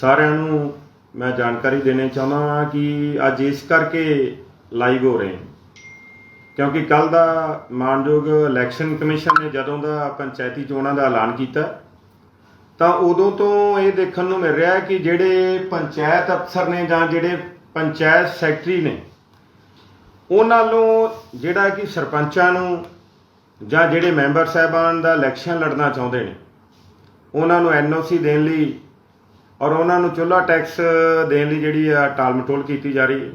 ਸਾਰਿਆਂ ਨੂੰ ਮੈਂ ਜਾਣਕਾਰੀ ਦੇਣੀ ਚਾਹੁੰਦਾ ਹਾਂ ਕਿ ਅੱਜ ਇਸ ਕਰਕੇ ਲਾਈਵ ਹੋ ਰਹੇ ਹਾਂ। ਕਿਉਂਕਿ ਕੱਲ ਦਾ ਮਾਨਯੋਗ ਇਲੈਕਸ਼ਨ ਕਮਿਸ਼ਨ ਨੇ ਜਦੋਂ ਦਾ ਪੰਚਾਇਤੀ ਚੋਣਾਂ ਦਾ ਐਲਾਨ ਕੀਤਾ, ਤਾਂ ਉਦੋਂ ਤੋਂ ਇਹ ਦੇਖਣ ਨੂੰ ਮਿਲ ਰਿਹਾ ਹੈ ਕਿ ਜਿਹੜੇ ਪੰਚਾਇਤ ਅਫਸਰ ਨੇ ਜਾਂ ਜਿਹੜੇ ਪੰਚਾਇਤ ਸੈਕਟਰੀ ਨੇ, ਉਹਨਾਂ ਨੂੰ ਜਿਹੜਾ ਕਿ ਸਰਪੰਚਾਂ ਨੂੰ ਜਾਂ ਜਿਹੜੇ ਮੈਂਬਰ ਸਾਹਿਬਾਨ ਦਾ ਇਲੈਕਸ਼ਨ ਲੜਨਾ ਚਾਹੁੰਦੇ ਨੇ, ਉਹਨਾਂ ਨੂੰ ਐਨਓਸੀ ਦੇਣ ਲਈ ਔਰ ਉਹਨਾਂ ਨੂੰ ਚੁੱਲ੍ਹਾ ਟੈਕਸ ਦੇਣ ਲਈ ਜਿਹੜੀ ਆ ਟਾਲਮਟੋਲ ਕੀਤੀ ਜਾ ਰਹੀ ਹੈ।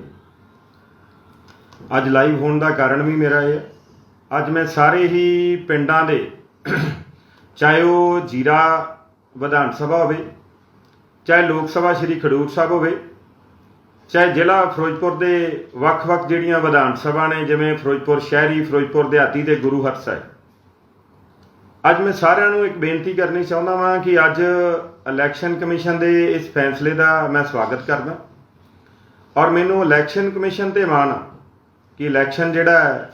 ਅੱਜ ਲਾਈਵ ਹੋਣ ਦਾ ਕਾਰਨ ਵੀ ਮੇਰਾ ਇਹ ਹੈ। ਅੱਜ ਮੈਂ ਸਾਰੇ ਹੀ ਪਿੰਡਾਂ ਦੇ, ਚਾਹੇ ਉਹ ਜੀਰਾ ਵਿਧਾਨ ਸਭਾ ਹੋਵੇ, ਚਾਹੇ ਲੋਕ ਸਭਾ ਸ਼੍ਰੀ ਖਡੂਰ ਸਾਹਿਬ ਹੋਵੇ, ਚਾਹੇ ਜ਼ਿਲ੍ਹਾ ਫਿਰੋਜ਼ਪੁਰ ਦੇ ਵੱਖ-ਵੱਖ ਜਿਹੜੀਆਂ ਵਿਧਾਨ ਸਭਾ ਨੇ, ਜਿਵੇਂ ਫਿਰੋਜ਼ਪੁਰ ਸ਼ਹਿਰੀ, ਫਿਰੋਜ਼ਪੁਰ ਦਿਹਾਤੀ ਤੇ ਗੁਰੂ ਹਰ ਸਾਹਿਬ। ਅੱਜ ਮੈਂ ਸਾਰਿਆਂ ਨੂੰ ਇੱਕ ਬੇਨਤੀ ਕਰਨੀ ਚਾਹੁੰਦਾ ਵਾਂ ਕਿ ਅੱਜ ਇਲੈਕਸ਼ਨ ਕਮਿਸ਼ਨ ਦੇ ਇਸ ਫੈਸਲੇ ਦਾ ਮੈਂ ਸਵਾਗਤ ਕਰਦਾ। ਔਰ ਮੈਨੂੰ ਇਲੈਕਸ਼ਨ ਕਮਿਸ਼ਨ ਤੇ ਮਾਣ ਆ ਕਿ ਇਲੈਕਸ਼ਨ ਜਿਹੜਾ ਹੈ,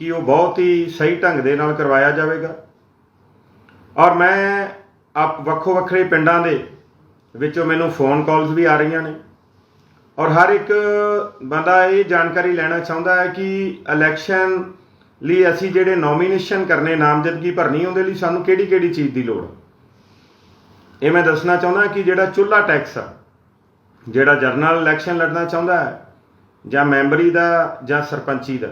ਕਿ ਉਹ ਬਹੁਤ ਹੀ ਸਹੀ ਢੰਗ ਦੇ ਨਾਲ ਕਰਵਾਇਆ ਜਾਵੇਗਾ। ਔਰ ਮੈਂ ਆਪ ਵੱਖੋ ਵੱਖਰੇ ਪਿੰਡਾਂ ਦੇ ਵਿੱਚੋਂ ਮੈਨੂੰ ਫੋਨ ਕਾਲਸ ਵੀ ਆ ਰਹੀਆਂ ਨੇ। ਔਰ ਹਰ ਇੱਕ ਬੰਦਾ ਇਹ ਜਾਣਕਾਰੀ ਲੈਣਾ ਚਾਹੁੰਦਾ ਹੈ ਕਿ ਇਲੈਕਸ਼ਨ ਲਈ ਅਸੀਂ ਜਿਹੜੇ ਨੋਮੀਨੇਸ਼ਨ ਕਰਨੇ ਨਾਮਜ਼ਦਗੀ ਭਰਨੀ, ਉਹਦੇ ਲਈ ਸਾਨੂੰ ਕਿਹੜੀ ਕਿਹੜੀ ਚੀਜ਼ ਦੀ ਲੋੜ ਹੈ ਇਹ ਮੈਂ ਦੱਸਣਾ ਚਾਹੁੰਦਾ ਕਿ ਜਿਹੜਾ ਚੁੱਲ੍ਹਾ ਟੈਕਸ ਆ ਜਿਹੜਾ ਜਰਨਲ ਇਲੈਕਸ਼ਨ ਲੜਨਾ ਚਾਹੁੰਦਾ ਹੈ ਜਾਂ ਮੈਂਬਰੀ ਦਾ ਜਾਂ ਸਰਪੰਚੀ ਦਾ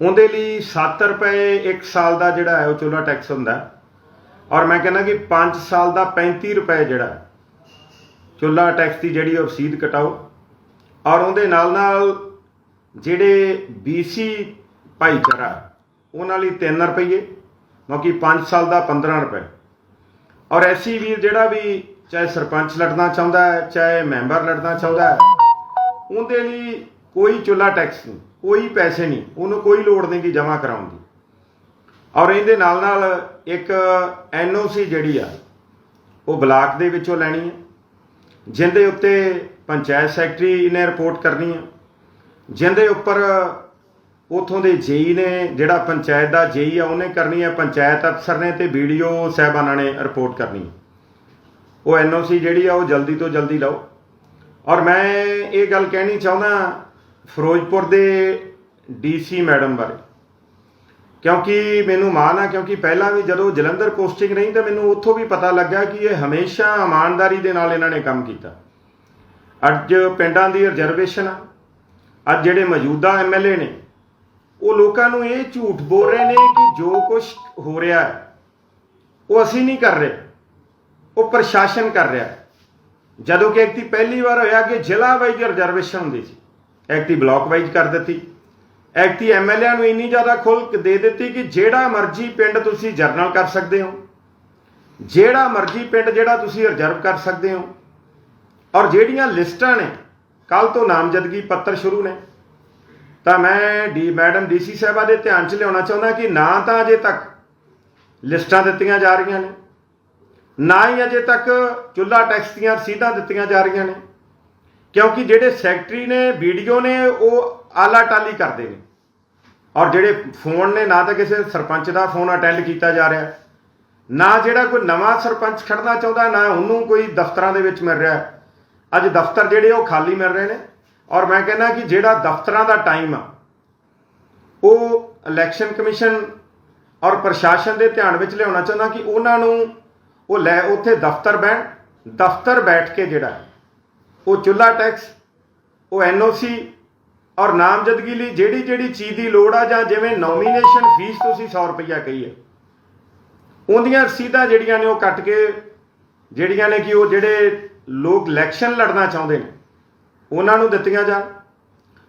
ਉਹਦੇ ਲਈ 7 ਰੁਪਏ ਇੱਕ ਸਾਲ ਦਾ ਜਿਹੜਾ ਹੈ ਉਹ ਚੁੱਲ੍ਹਾ ਟੈਕਸ ਹੁੰਦਾ ਔਰ ਮੈਂ ਕਹਿੰਦਾ ਕਿ 5 ਸਾਲ ਦਾ 35 ਰੁਪਏ ਜਿਹੜਾ ਹੈ, ਚੁੱਲ੍ਹਾ ਟੈਕਸ ਦੀ ਜਿਹੜੀ ਉਹ ਰਸੀਦ ਕਟਾਓ। ਔਰ ਉਹਦੇ ਨਾਲ ਨਾਲ ਜਿਹੜੇ BC ਭਾਈਚਾਰਾ ਉਹਨਾਂ ਲਈ 3 ਰੁਪਏ ਬਾਕੀ 5 ਸਾਲ ਦਾ 15 ਰੁਪਏ। ਔਰ ਐਸੀ ਵੀਰ ਜਿਹੜਾ ਵੀ ਚਾਹੇ ਸਰਪੰਚ ਲੜਨਾ ਚਾਹੁੰਦਾ ਹੈ, ਚਾਹੇ ਮੈਂਬਰ ਲੜਨਾ ਚਾਹੁੰਦਾ ਹੈ, ਉਹਦੇ ਲਈ ਕੋਈ ਚੁੱਲਾ ਟੈਕਸ ਨਹੀਂ, ਕੋਈ ਪੈਸੇ ਨਹੀਂ, ਉਹਨੂੰ ਕੋਈ ਲੋੜ ਨਹੀਂ ਕਿ ਜਮ੍ਹਾਂ ਕਰਾਉਣ ਦੀ। ਔਰ ਇਹਦੇ ਨਾਲ ਨਾਲ ਇੱਕ ਐਨਓਸੀ ਜਿਹੜੀ ਆ, ਉਹ ਬਲਾਕ ਦੇ ਵਿੱਚੋਂ ਲੈਣੀ ਹੈ, ਜਿੰਦੇ ਉੱਤੇ ਪੰਚਾਇਤ ਸੈਕਟਰੀ ਨੇ ਰਿਪੋਰਟ ਕਰਨੀ ਹੈ, ਜਿੰਦੇ ਉੱਪਰ ਉਥੋਂ ਦੇ ਜੇਈ ਨੇ, ਜਿਹੜਾ ਪੰਚਾਇਤ ਦਾ ਜੇਈ ਆ, ਉਹਨੇ ਕਰਨੀ ਹੈ ਪੰਚਾਇਤ ਅਫਸਰ ਨੇ ਤੇ ਵੀਡੀਓ ਸਾਹਿਬਾਨਾਂ ਨੇ ਰਿਪੋਰਟ ਕਰਨੀ ਹੈ ਉਹ ਐਨਓਸੀ ਜਿਹੜੀ ਆ, ਉਹ ਜਲਦੀ ਤੋਂ ਜਲਦੀ ਲਓ। ਔਰ ਮੈਂ ਇਹ ਗੱਲ ਕਹਿਣੀ ਚਾਹੁੰਦਾ ਫਿਰੋਜ਼ਪੁਰ ਦੇ ਡੀਸੀ ਮੈਡਮ ਬਾਰੇ। ਕਿਉਂਕਿ ਮੈਨੂੰ ਮਾਣ ਆ, ਕਿਉਂਕਿ ਪਹਿਲਾਂ ਵੀ ਜਦੋਂ ਜਲੰਧਰ ਪੋਸਟਿੰਗ ਰਹੀ ਤਾਂ ਮੈਨੂੰ ਉੱਥੋਂ ਵੀ ਪਤਾ ਲੱਗਾ ਕਿ ਇਹ ਹਮੇਸ਼ਾ ਇਮਾਨਦਾਰੀ ਦੇ ਨਾਲ ਇਹਨਾਂ ਨੇ ਕੰਮ ਕੀਤਾ। ਅੱਜ ਪਿੰਡਾਂ ਦੀ ਰਿਜ਼ਰਵੇਸ਼ਨ ਆ। ਅੱਜ ਜਿਹੜੇ ਮੌਜੂਦਾ ਐਮਐਲਏ ਨੇ ਉਹ ਲੋਕਾਂ ਨੂੰ ਇਹ ਝੂਠ ਬੋਲ ਰਹੇ ਨੇ ਕਿ ਜੋ ਕੁਝ ਹੋ ਰਿਹਾ ਹੈ, ਉਹ ਅਸੀਂ ਨਹੀਂ ਕਰ ਰਹੇ। ਉਹ ਪ੍ਰਸ਼ਾਸਨ ਕਰ ਰਿਹਾ ਹੈ। ਜਦੋਂ ਕਿ ਐਕਟੀ ਪਹਿਲੀ ਵਾਰ ਹੋਇਆ ਕਿ ਜ਼ਿਲ੍ਹਾ ਵਾਈਜ਼ ਰਿਜ਼ਰਵੇਸ਼ਨ ਹੁੰਦੀ ਸੀ। ਐਕਟੀ ਬਲਾਕ ਵਾਈਜ਼ ਕਰ ਦਿੱਤੀ। ਐਕਟੀ ਐਮਐਲਏ ਨੂੰ ਇੰਨੀ ਜ਼ਿਆਦਾ ਖੁੱਲ੍ਹ ਦੇ ਦਿੱਤੀ ਕਿ ਜਿਹੜਾ ਮਰਜ਼ੀ ਪਿੰਡ ਤੁਸੀਂ ਜਰਨਲ ਕਰ ਸਕਦੇ ਹੋ, ਜਿਹੜਾ ਮਰਜ਼ੀ ਪਿੰਡ ਜਿਹੜਾ ਤੁਸੀਂ ਰਿਜ਼ਰਵ ਕਰ ਸਕਦੇ ਹੋ, ਔਰ ਜਿਹੜੀਆਂ ਲਿਸਟਾਂ ਨੇ ਕੱਲ ਤੋਂ ਨਾਮਜ਼ਦਗੀ ਪੱਤਰ ਸ਼ੁਰੂ ਨੇ। ਤਾਂ ਮੈਂ ਡੀ ਮੈਡਮ ਡੀਸੀ ਸਾਹਿਬਾ ਦੇ ਧਿਆਨ 'ਚ ਲਿਆਉਣਾ ਚਾਹੁੰਦਾ ਕਿ ਨਾ ਤਾਂ ਅਜੇ ਤੱਕ ਲਿਸਟਾਂ ਦਿੱਤੀਆਂ ਜਾ ਰਹੀਆਂ ਨੇ, ਨਾ ਹੀ ਅਜੇ ਤੱਕ ਚੁੱਲਾ ਟੈਕਸ ਦੀਆਂ ਰਸੀਦਾਂ ਦਿੱਤੀਆਂ ਜਾ ਰਹੀਆਂ ਨੇ, ਕਿਉਂਕਿ ਜਿਹੜੇ ਸੈਕਟਰੀ ਨੇ, ਵੀਡੀਓ ਨੇ, ਉਹ ਆਲਾ ਟਾਲੀ ਕਰਦੇ ਨੇ। ਔਰ ਜਿਹੜੇ ਫੋਨ ਨੇ, ਨਾ ਤਾਂ ਕਿਸੇ ਸਰਪੰਚ ਦਾ ਫੋਨ ਅਟੈਂਡ ਕੀਤਾ ਜਾ ਰਿਹਾ। ਨਾ ਜਿਹੜਾ ਕੋਈ ਨਵਾਂ ਸਰਪੰਚ ਖੜਨਾ ਚਾਹੁੰਦਾ, ਨਾ ਉਹਨੂੰ ਕੋਈ ਦਫ਼ਤਰਾਂ ਦੇ ਵਿੱਚ ਮਿਲ ਰਿਹਾ। ਅੱਜ ਦਫ਼ਤਰ ਜਿਹੜੇ ਉਹ ਖਾਲੀ ਮਿਲ ਰਹੇ ਨੇ। ਔਰ ਮੈਂ ਕਹਿੰਦਾ ਕਿ ਜਿਹੜਾ ਦਫ਼ਤਰਾਂ ਦਾ ਟਾਈਮ ਆ, ਉਹ ਇਲੈਕਸ਼ਨ ਕਮਿਸ਼ਨ ਔਰ ਪ੍ਰਸ਼ਾਸਨ ਦੇ ਧਿਆਨ ਵਿੱਚ ਲਿਆਉਣਾ ਚਾਹੁੰਦਾ ਕਿ ਉਹਨਾਂ ਨੂੰ ਉਹ ਲੈ ਉੱਥੇ ਦਫ਼ਤਰ ਬੈਠ ਦਫ਼ਤਰ ਬੈਠ ਕੇ ਜਿਹੜਾ ਉਹ ਚੁੱਲਾ ਟੈਕਸ, ਉਹ ਐਨਓਸੀ ਔਰ ਨਾਮਜ਼ਦਗੀ ਲਈ ਜਿਹੜੀ ਜਿਹੜੀ ਚੀਜ਼ ਦੀ ਲੋੜ ਆ ਜਾਂ ਜਿਵੇਂ ਨੋਮੀਨੇਸ਼ਨ ਫੀਸ ਤੁਸੀਂ 100 ਰੁਪਈਆ ਕਹੀ ਹੈ, ਉਹਦੀਆਂ ਰਸੀਦਾਂ ਜਿਹੜੀਆਂ ਨੇ ਉਹ ਕੱਟ ਕੇ, ਜਿਹੜੀਆਂ ਨੇ ਕਿ ਉਹ ਜਿਹੜੇ ਲੋਕ ਇਲੈਕਸ਼ਨ ਲੜਨਾ ਚਾਹੁੰਦੇ ਨੇ ਉਹਨਾਂ ਨੂੰ ਦਿੱਤੀਆਂ ਜਾਣ।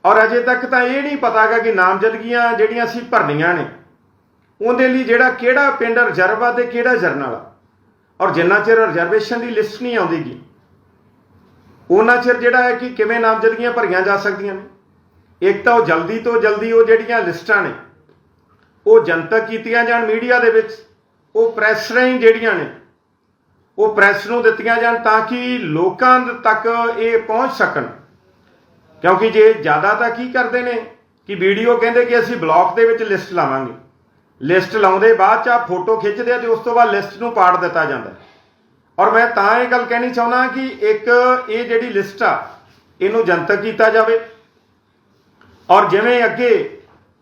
ਔਰ ਅਜੇ ਤੱਕ ਤਾਂ ਇਹ ਨਹੀਂ ਪਤਾਗਾ ਕਿ ਨਾਮਜ਼ਦਗੀਆਂ ਜਿਹੜੀਆਂ ਅਸੀਂ ਭਰਨੀਆਂ ਨੇ, ਉਹਦੇ ਲਈ ਜਿਹੜਾ ਕਿਹੜਾ ਪਿੰਡ ਰਿਜ਼ਰਵ ਆ ਤੇ ਕਿਹੜਾ ਜਰਨਲ ਆ। ਔਰ ਜਿੰਨਾ ਚਿਰ ਰਿਜ਼ਰਵੇਸ਼ਨ ਦੀ ਲਿਸਟ ਨਹੀਂ ਆਉਂਦੀਗੀ, ਉਹਨਾਂ ਚਿਰ ਜਿਹੜਾ ਹੈ ਕਿ ਕਿਵੇਂ ਨਾਮਜ਼ਦਗੀਆਂ ਭਰੀਆਂ ਜਾ ਸਕਦੀਆਂ ਨੇ। ਇੱਕ ਤਾਂ ਉਹ ਜਲਦੀ ਤੋਂ ਜਲਦੀ ਉਹ ਜਿਹੜੀਆਂ ਲਿਸਟਾਂ ਨੇ, ਉਹ ਜਨਤਕ ਕੀਤੀਆਂ ਜਾਣ ਮੀਡੀਆ ਦੇ ਵਿੱਚ, ਉਹ ਪ੍ਰੈਸ ਰਾਹੀਂ ਜਿਹੜੀਆਂ ਨੇ, ਉਹ ਪ੍ਰੈਸ ਨੂੰ ਦਿੱਤੀਆਂ ਜਾਣ ਤਾਂ ਕਿ ਲੋਕਾਂ ਤੱਕ ਇਹ ਪਹੁੰਚ ਸਕਣ। ਕਿਉਂਕਿ ਜੇ ਜ਼ਿਆਦਾ ਤਾਂ ਕੀ ਕਰਦੇ ਨੇ ਕਿ ਵੀਡੀਓ ਕਹਿੰਦੇ ਕਿ ਅਸੀਂ ਬਲੌਕ ਦੇ ਵਿੱਚ ਲਿਸਟ ਲਾਵਾਂਗੇ। ਲਿਸਟ ਲਾਉਂਦੇ ਬਾਅਦ ਚ ਆ ਫੋਟੋ ਖਿੱਚਦੇ ਆ ਤੇ ਉਸ ਤੋਂ ਬਾਅਦ ਲਿਸਟ ਨੂੰ ਪਾੜ ਦਿੱਤਾ ਜਾਂਦਾ ਔਰ ਮੈਂ ਤਾਂ ਇਹ ਗੱਲ ਕਹਿਣੀ ਚਾਹੁੰਦਾ ਕਿ ਇੱਕ ਇਹ ਜਿਹੜੀ ਲਿਸਟ ਆ, ਇਹਨੂੰ ਜਨਤਕ ਕੀਤਾ ਜਾਵੇ। ਔਰ ਜਿਵੇਂ ਅੱਗੇ